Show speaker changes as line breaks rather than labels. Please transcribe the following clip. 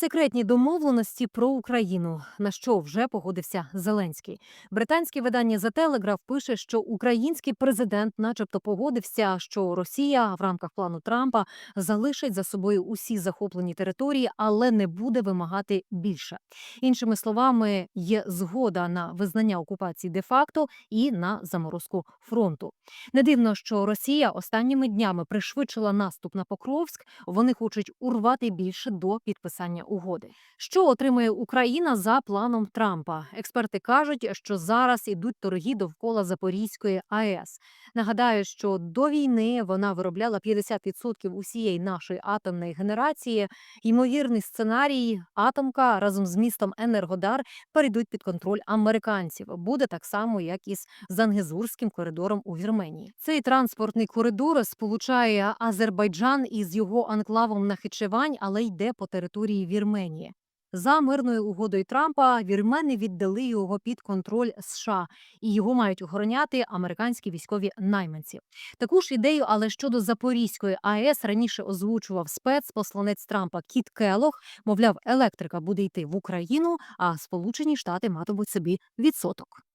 Секретні домовленості про Україну, на що вже погодився Зеленський. Британське видання The Telegraph пише, що український президент, начебто, погодився, що Росія в рамках плану Трампа залишить за собою усі захоплені території, але не буде вимагати більше. Іншими словами, є згода на визнання окупації де-факто і на заморозку фронту. Не дивно, що Росія останніми днями пришвидшила наступ на Покровськ. Вони хочуть урвати більше до підписання угоди. Що отримає Україна за планом Трампа? Експерти кажуть, що зараз ідуть торги довкола Запорізької АЕС. Нагадаю, що до війни вона виробляла 50% усієї нашої атомної генерації. Ймовірний сценарій атомка разом з містом Енергодар перейдуть під контроль американців. Буде так само, як і з Зангезурським коридором у Вірменії. Цей транспортний коридор сполучає Азербайджан із його анклавом Нахичевань, але йде по території Вірменії. За мирною угодою Трампа вірмени віддали його під контроль США, і його мають охороняти американські військові найманці. Таку ж ідею, але щодо Запорізької АЕС раніше озвучував спецпосланець Трампа Кіт Келох. Мовляв, електрика буде йти в Україну, а Сполучені Штати матимуть собі відсоток.